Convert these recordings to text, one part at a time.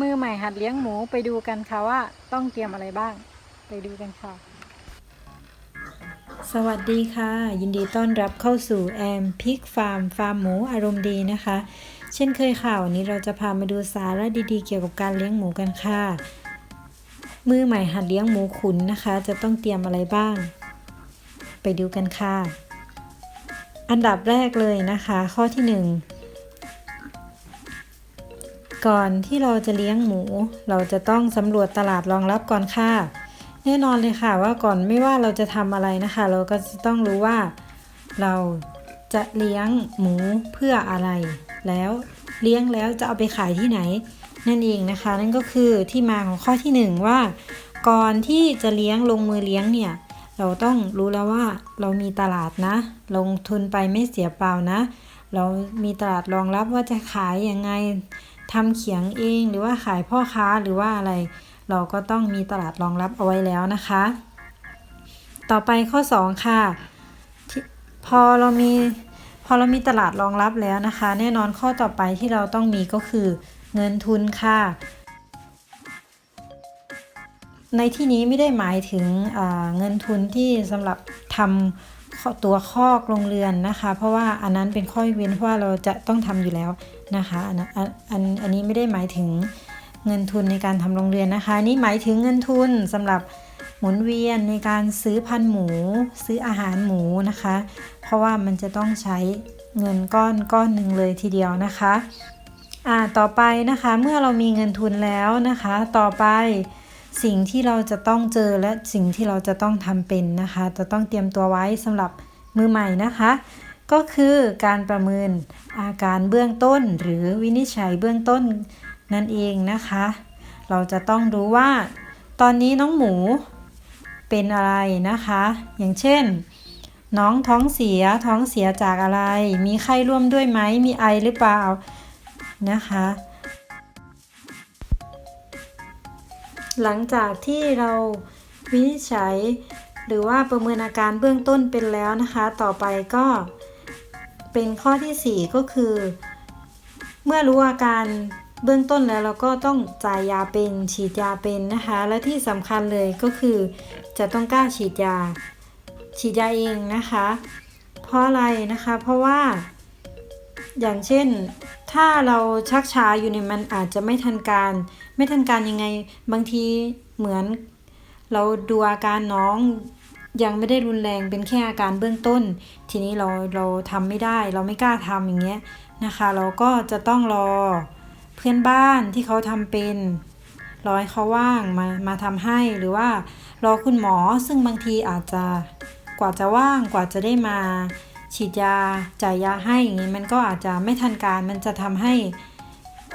มือใหม่หัดเลี้ยงหมูไปดูกันค่ะว่าต้องเตรียมอะไรบ้าง ไปดูกันค่ะ สวัสดีค่ะ ยินดีต้อนรับเข้าสู่แอมพิกฟาร์มฟาร์มหมูอารมณ์ดีนะคะ เช่นเคยค่ะวันนี้เราจะพามาดูสาระดีๆ เกี่ยวกับการเลี้ยงหมูกันค่ะ มือใหม่หัดเลี้ยงหมูขุนนะคะ จะต้องเตรียมอะไรบ้าง ไปดูกันค่ะ อันดับแรกเลยนะคะ ข้อที่หนึ่ง ก่อนที่เราจะเลี้ยงหมู เราจะต้องสำรวจตลาดรองรับก่อนค่ะ แน่นอนเลยค่ะว่าก่อนไม่ว่าเราจะทำอะไรนะคะ เราก็จะต้องรู้ว่า เราจะเลี้ยงหมูเพื่ออะไร แล้วเลี้ยงแล้วจะเอาไปขายที่ไหน นั่นเองนะคะ นั่นก็คือที่มาของข้อที่หนึ่งว่า ก่อนที่จะเลี้ยงลงมือเลี้ยงเนี่ยเราต้องรู้แล้วว่าเรามีตลาดนะ ลงทุนไปไม่เสียเปล่านะ เรามีตลาดรองรับว่าจะขายยังไง ทำเขียงเองหรือว่าขายพ่อค้าหรือว่าอะไร เราก็ต้องมีตลาดรองรับเอาไว้แล้วนะคะ ต่อไปข้อ 2 ค่ะที่พอเรามีพอเรามีตลาดรองรับแล้วนะคะ แน่นอนข้อต่อไปที่เราต้องมีก็คือเงินทุนค่ะ ในที่นี้ไม่ได้หมายถึงเงินทุนที่สำหรับทำ ตัวคอกโรงเรือนนะคะ เพราะว่าอันนั้นเป็นข้อยกเว้นเพราะว่าเราจะต้องทำอยู่แล้วนะคะอันอันอันอันนี้ไม่ได้หมายถึงเงินทุนในการทำโรงเรือนนะคะ นี่หมายถึงเงินทุนสำหรับหมุนเวียนในการซื้อพันหมู ซื้ออาหารหมูนะคะ เพราะว่ามันจะต้องใช้เงินก้อนก้อนหนึ่งเลยทีเดียวนะคะอ่าต่อไปนะคะเมื่อเรามีเงินทุนแล้วนะคะ ต่อไป สิ่งที่เราจะต้องเจอและสิ่งที่เราจะต้องทำเป็นนะคะ จะต้องเตรียมตัวไว้สำหรับมือใหม่นะคะ ก็คือการประเมินอาการเบื้องต้น หรือวินิจฉัยเบื้องต้นนั่นเองนะคะ เราจะต้องรู้ว่า ตอนนี้น้องหมูเป็นอะไรนะคะ อย่างเช่น น้องท้องเสียท้องเสียจากอะไร มีไข้ร่วมด้วยไหมมีไอหรือเปล่านะคะ หลังจากที่เราวินิจฉัย หรือว่าประเมินอาการเบื้องต้นเป็นแล้วนะคะ ต่อไปก็เป็นข้อที่ 4 ก็คือ เมื่อรู้อาการเบื้องต้นแล้วเราก็ต้องจ่ายยาเป็นฉีดยาเป็นนะคะ และที่สำคัญเลยก็คือ จะต้องกล้าฉีดยา ฉีดยาเองนะคะ เพราะอะไรนะคะ เพราะว่า อย่างเช่น ถ้าเราชักช้าอยู่เนี่ยมันอาจจะไม่ทันการ ไม่ทันการยังไง บางทีเหมือน เราดูอาการน้องยังไม่ได้รุนแรงเป็นแค่อาการเบื้องต้น ทีนี้เราเราทำไม่ได้ เราไม่กล้าทำอย่างเงี้ยนะคะ เราก็จะต้องรอเพื่อนบ้านที่เขาทำเป็นรอให้เขาว่างมามาทำให้หรือว่ารอคุณหมอซึ่งบางทีอาจจะกว่าจะว่างกว่าจะได้มา ฉีดยาจ่ายยาให้อย่างนี้มันก็อาจจะไม่ทันการมันจะทำให้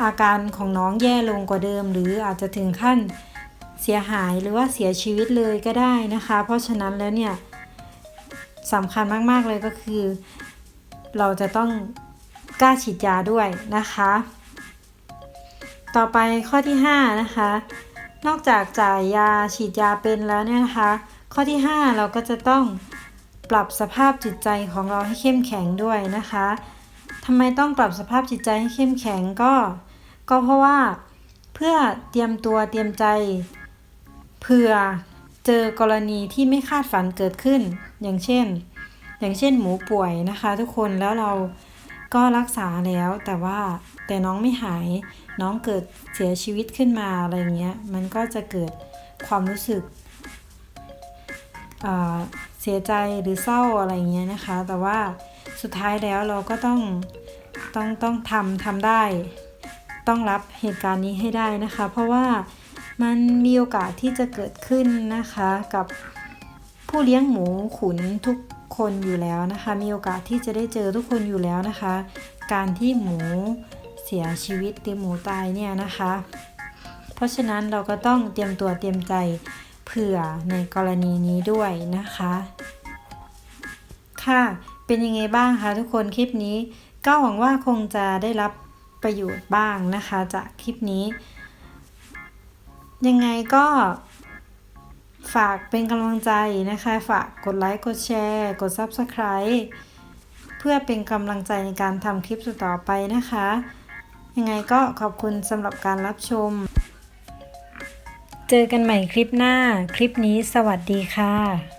อาการของน้องแย่ลงกว่าเดิม หรืออาจจะถึงขั้นเสียหายหรือว่าเสียชีวิตเลยก็ได้นะคะ เพราะฉะนั้นแล้วเนี่ยสำคัญมาก ๆ เลยก็คือ เราจะต้องกล้าฉีดยาด้วยนะคะ ต่อไปข้อที่ 5 นะคะ นอกจากจ่ายยาฉีดยาเป็นแล้วเนี่ยนะคะ ข้อที่ 5 เราก็จะต้อง ปรับสภาพจิตใจของเราให้เข้มแข็งด้วยนะคะทำไมต้องปรับสภาพจิตใจให้เข้มแข็งก็ ก็เพราะว่าเพื่อเตรียมตัวเตรียมใจเผื่อเจอกรณีที่ไม่คาดฝันเกิดขึ้น อย่างเช่น อย่างเช่นหมูป่วยนะคะ ทุกคนแล้วเราก็รักษาแล้วแต่ว่าแต่น้องไม่หายน้องเกิดเสียชีวิตขึ้นมาอะไรเงี้ยมันก็จะเกิดความรู้สึกอ่า เสียใจหรือเศร้าอะไรเงี้ยนะคะ แต่ว่าสุดท้ายแล้วเราก็ต้องต้องต้องทำทำได้ ต้องรับเหตุการณ์นี้ให้ได้นะคะ เพราะว่ามันมีโอกาสที่จะเกิดขึ้นนะคะกับผู้เลี้ยงหมูขุนทุกคนอยู่แล้วนะคะ มีโอกาสที่จะได้เจอทุกคนอยู่แล้วนะคะ การที่หมูเสียชีวิตหรือหมูตายเนี่ยนะคะ เพราะฉะนั้นเราก็ต้องเตรียมตัวเตรียมใจ เผื่อในกรณีนี้ด้วยนะคะ ค่ะ เป็นยังไงบ้างคะทุกคนคลิปนี้ ก็หวังว่าคงจะได้รับประโยชน์บ้างนะคะ จากคลิปนี้ ยังไงก็ฝากเป็นกำลังใจนะคะ ฝากกดไลค์ กดแชร์ กด Subscribe เพื่อเป็นกำลังใจในการทำคลิปต่อไปนะคะ ยังไงก็ขอบคุณสำหรับการรับชม เจอกันใหม่คลิปหน้า คลิปนี้สวัสดีค่ะ